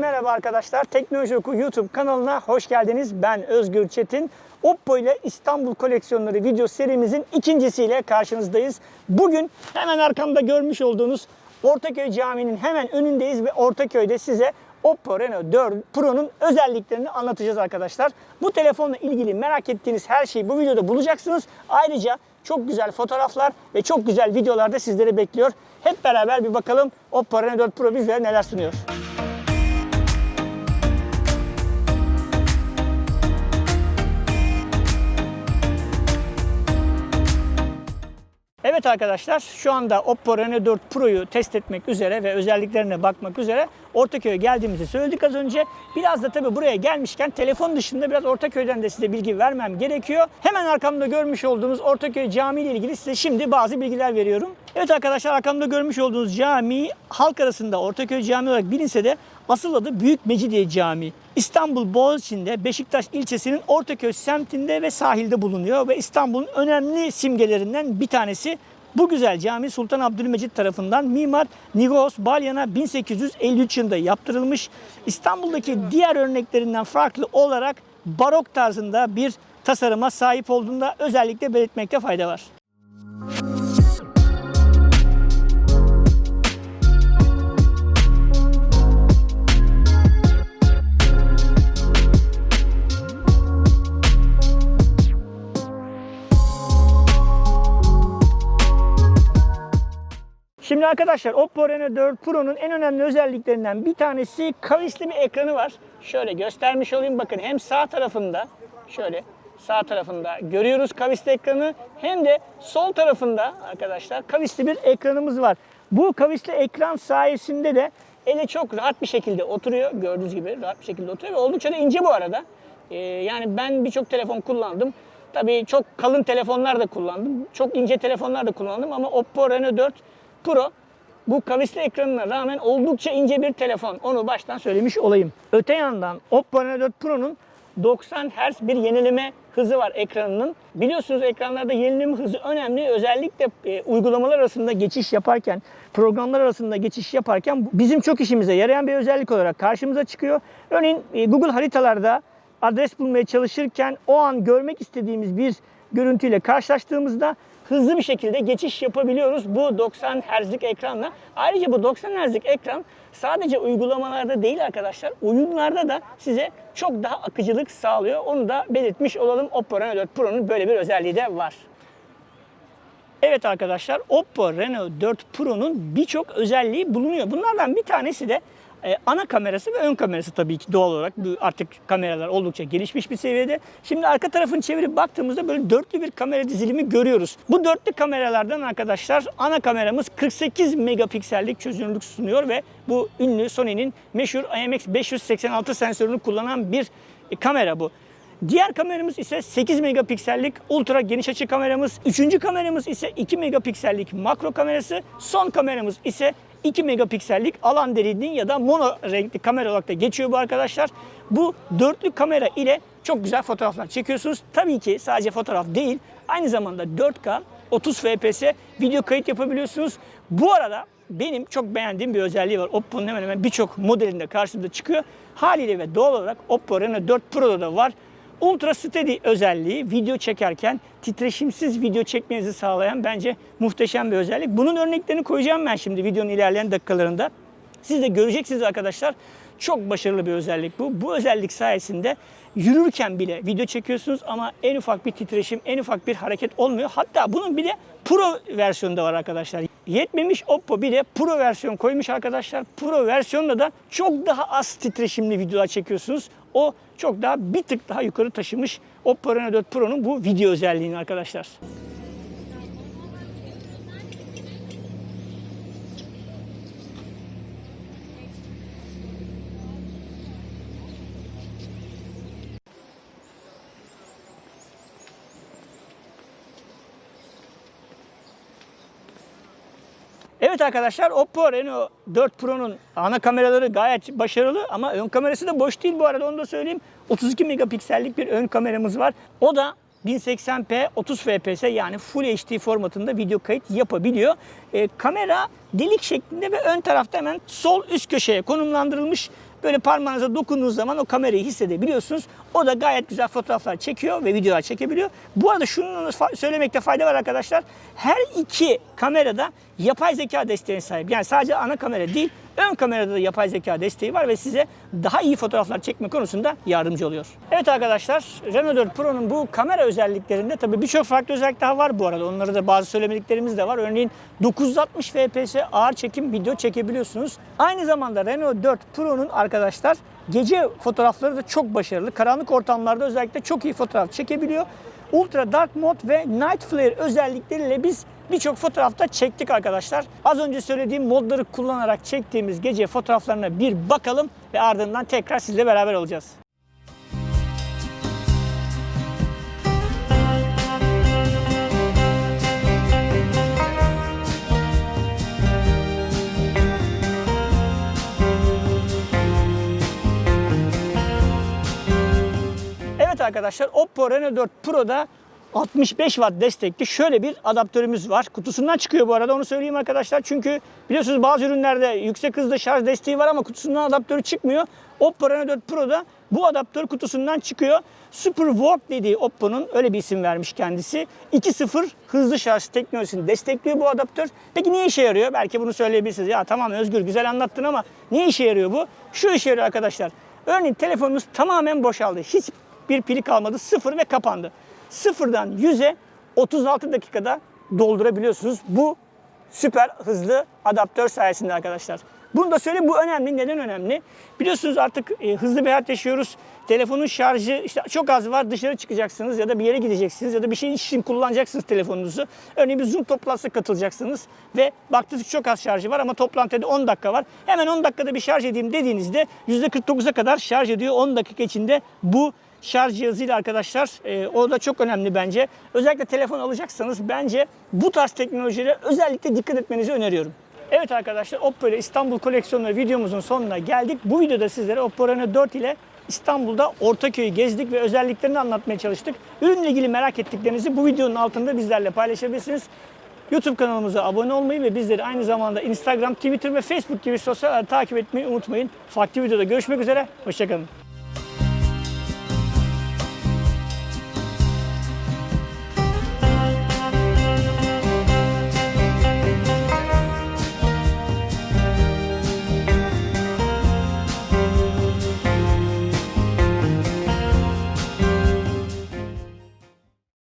merhaba arkadaşlar. Teknoloji Oku YouTube kanalına hoş geldiniz. Ben Özgür Çetin. Oppo ile İstanbul koleksiyonları video serimizin ikincisiyle karşınızdayız. Bugün hemen arkamda görmüş olduğunuz Ortaköy Camii'nin hemen önündeyiz ve Ortaköy'de size Oppo Reno 4 Pro'nun özelliklerini anlatacağız arkadaşlar. Bu telefonla ilgili merak ettiğiniz her şeyi bu videoda bulacaksınız. Ayrıca çok güzel fotoğraflar ve çok güzel videolar da sizleri bekliyor. Hep beraber bir bakalım Oppo Reno 4 Pro bizlere neler sunuyor. Evet arkadaşlar şu anda Oppo Reno 4 Pro'yu test etmek üzere ve özelliklerine bakmak üzere Ortaköy'e geldiğimizi söyledik az önce. Biraz da tabii buraya gelmişken telefon dışında biraz Ortaköy'den de size bilgi vermem gerekiyor. Hemen arkamda görmüş olduğunuz Ortaköy Camii ile ilgili size şimdi bazı bilgiler veriyorum. Evet arkadaşlar arkamda görmüş olduğunuz cami halk arasında Ortaköy Camii olarak bilinse de asıl adı Büyük Mecidiye Camii. İstanbul Boğaziçi'nde Beşiktaş ilçesinin Ortaköy semtinde ve sahilde bulunuyor ve İstanbul'un önemli simgelerinden bir tanesi bu güzel cami Sultan Abdülmecit tarafından mimar Nigos Balyan'a 1853 yılında yaptırılmış. İstanbul'daki diğer örneklerinden farklı olarak barok tarzında bir tasarıma sahip olduğunda özellikle belirtmekte fayda var. Şimdi arkadaşlar Oppo Reno 4 Pro'nun en önemli özelliklerinden bir tanesi kavisli bir ekranı var. Şöyle göstermiş olayım bakın hem sağ tarafında şöyle sağ tarafında görüyoruz kavisli ekranı hem de sol tarafında arkadaşlar kavisli bir ekranımız var. Bu kavisli ekran sayesinde de ele çok rahat bir şekilde oturuyor. Gördüğünüz gibi rahat bir şekilde oturuyor ve oldukça da ince bu arada. Ee, yani ben birçok telefon kullandım. Tabii çok kalın telefonlar da kullandım. Çok ince telefonlar da kullandım ama Oppo Reno 4 Pro bu kavisli ekranına rağmen oldukça ince bir telefon. Onu baştan söylemiş olayım. Öte yandan Oppo Reno 4 Pro'nun 90 Hz bir yenileme hızı var ekranının. Biliyorsunuz ekranlarda yenileme hızı önemli. Özellikle e, uygulamalar arasında geçiş yaparken, programlar arasında geçiş yaparken bizim çok işimize yarayan bir özellik olarak karşımıza çıkıyor. Örneğin e, Google haritalarda adres bulmaya çalışırken o an görmek istediğimiz bir görüntüyle karşılaştığımızda hızlı bir şekilde geçiş yapabiliyoruz bu 90 Hz'lik ekranla. Ayrıca bu 90 Hz'lik ekran sadece uygulamalarda değil arkadaşlar, oyunlarda da size çok daha akıcılık sağlıyor. Onu da belirtmiş olalım. Oppo Reno 4 Pro'nun böyle bir özelliği de var. Evet arkadaşlar Oppo Reno 4 Pro'nun birçok özelliği bulunuyor. Bunlardan bir tanesi de e, ana kamerası ve ön kamerası tabii ki doğal olarak artık kameralar oldukça gelişmiş bir seviyede. Şimdi arka tarafını çevirip baktığımızda böyle dörtlü bir kamera dizilimi görüyoruz. Bu dörtlü kameralardan arkadaşlar ana kameramız 48 megapiksellik çözünürlük sunuyor ve bu ünlü Sony'nin meşhur IMX586 sensörünü kullanan bir kamera bu. Diğer kameramız ise 8 megapiksellik ultra geniş açı kameramız. Üçüncü kameramız ise 2 megapiksellik makro kamerası. Son kameramız ise 2 megapiksellik alan derinliği ya da mono renkli kamera olarak da geçiyor bu arkadaşlar. Bu dörtlü kamera ile çok güzel fotoğraflar çekiyorsunuz. Tabii ki sadece fotoğraf değil, aynı zamanda 4K 30 FPS video kayıt yapabiliyorsunuz. Bu arada benim çok beğendiğim bir özelliği var. Oppo'nun hemen hemen birçok modelinde karşımıza çıkıyor. Haliyle ve doğal olarak Oppo Reno 4 Pro'da da var. Ultra Steady özelliği video çekerken titreşimsiz video çekmenizi sağlayan bence muhteşem bir özellik. Bunun örneklerini koyacağım ben şimdi videonun ilerleyen dakikalarında. Siz de göreceksiniz arkadaşlar. Çok başarılı bir özellik bu. Bu özellik sayesinde yürürken bile video çekiyorsunuz ama en ufak bir titreşim, en ufak bir hareket olmuyor. Hatta bunun bir de Pro versiyonu da var arkadaşlar. Yetmemiş Oppo bir de Pro versiyon koymuş arkadaşlar. Pro versiyonda da çok daha az titreşimli videolar çekiyorsunuz. O çok daha bir tık daha yukarı taşımış Reno 4 Pro'nun bu video özelliğini arkadaşlar. Evet arkadaşlar Oppo Reno 4 Pro'nun ana kameraları gayet başarılı ama ön kamerası da boş değil bu arada onu da söyleyeyim. 32 megapiksellik bir ön kameramız var. O da 1080p 30 fps yani Full HD formatında video kayıt yapabiliyor. E, kamera delik şeklinde ve ön tarafta hemen sol üst köşeye konumlandırılmış. Böyle parmağınıza dokunduğunuz zaman o kamerayı hissedebiliyorsunuz. O da gayet güzel fotoğraflar çekiyor ve videolar çekebiliyor. Bu arada şunu söylemekte fayda var arkadaşlar. Her iki kamerada yapay zeka desteğine sahip. Yani sadece ana kamera değil, ön kamerada da yapay zeka desteği var ve size daha iyi fotoğraflar çekme konusunda yardımcı oluyor. Evet arkadaşlar, Renault 4 Pro'nun bu kamera özelliklerinde tabii birçok farklı özellik daha var bu arada. Onları da bazı söylemediklerimiz de var. Örneğin 960 fps ağır çekim video çekebiliyorsunuz. Aynı zamanda Renault 4 Pro'nun arkadaşlar gece fotoğrafları da çok başarılı. Karanlık ortamlarda özellikle çok iyi fotoğraf çekebiliyor. Ultra Dark Mode ve Night Flare özellikleriyle biz birçok fotoğrafta çektik arkadaşlar. Az önce söylediğim modları kullanarak çektiğimiz gece fotoğraflarına bir bakalım ve ardından tekrar sizle beraber olacağız. Evet arkadaşlar Oppo Reno 4 Pro'da 65 watt destekli şöyle bir adaptörümüz var. Kutusundan çıkıyor bu arada onu söyleyeyim arkadaşlar. Çünkü biliyorsunuz bazı ürünlerde yüksek hızlı şarj desteği var ama kutusundan adaptörü çıkmıyor. Oppo Reno 4 Pro'da bu adaptör kutusundan çıkıyor. Super Warp dediği Oppo'nun öyle bir isim vermiş kendisi. 2.0 hızlı şarj teknolojisini destekliyor bu adaptör. Peki niye işe yarıyor? Belki bunu söyleyebilirsiniz. Ya tamam Özgür güzel anlattın ama niye işe yarıyor bu? Şu işe yarıyor arkadaşlar. Örneğin telefonunuz tamamen boşaldı. Hiç bir pili kalmadı. Sıfır ve kapandı. Sıfırdan 100'e 36 dakikada doldurabiliyorsunuz. Bu süper hızlı adaptör sayesinde arkadaşlar. Bunu da söyleyeyim bu önemli. Neden önemli? Biliyorsunuz artık e, hızlı bir hayat yaşıyoruz. Telefonun şarjı işte çok az var dışarı çıkacaksınız ya da bir yere gideceksiniz ya da bir şey için kullanacaksınız telefonunuzu. Örneğin bir Zoom toplantısına katılacaksınız ve baktınız çok az şarjı var ama toplantıda 10 dakika var. Hemen 10 dakikada bir şarj edeyim dediğinizde %49'a kadar şarj ediyor. 10 dakika içinde bu şarj cihazıyla arkadaşlar e, o da çok önemli bence. Özellikle telefon alacaksanız bence bu tarz teknolojilere özellikle dikkat etmenizi öneriyorum. Evet arkadaşlar Oppo ile İstanbul koleksiyonu videomuzun sonuna geldik. Bu videoda sizlere Oppo Reno 4 ile İstanbul'da Ortaköy'ü gezdik ve özelliklerini anlatmaya çalıştık. Ürünle ilgili merak ettiklerinizi bu videonun altında bizlerle paylaşabilirsiniz. YouTube kanalımıza abone olmayı ve bizleri aynı zamanda Instagram, Twitter ve Facebook gibi sosyal takip etmeyi unutmayın. Farklı videoda görüşmek üzere, hoşçakalın.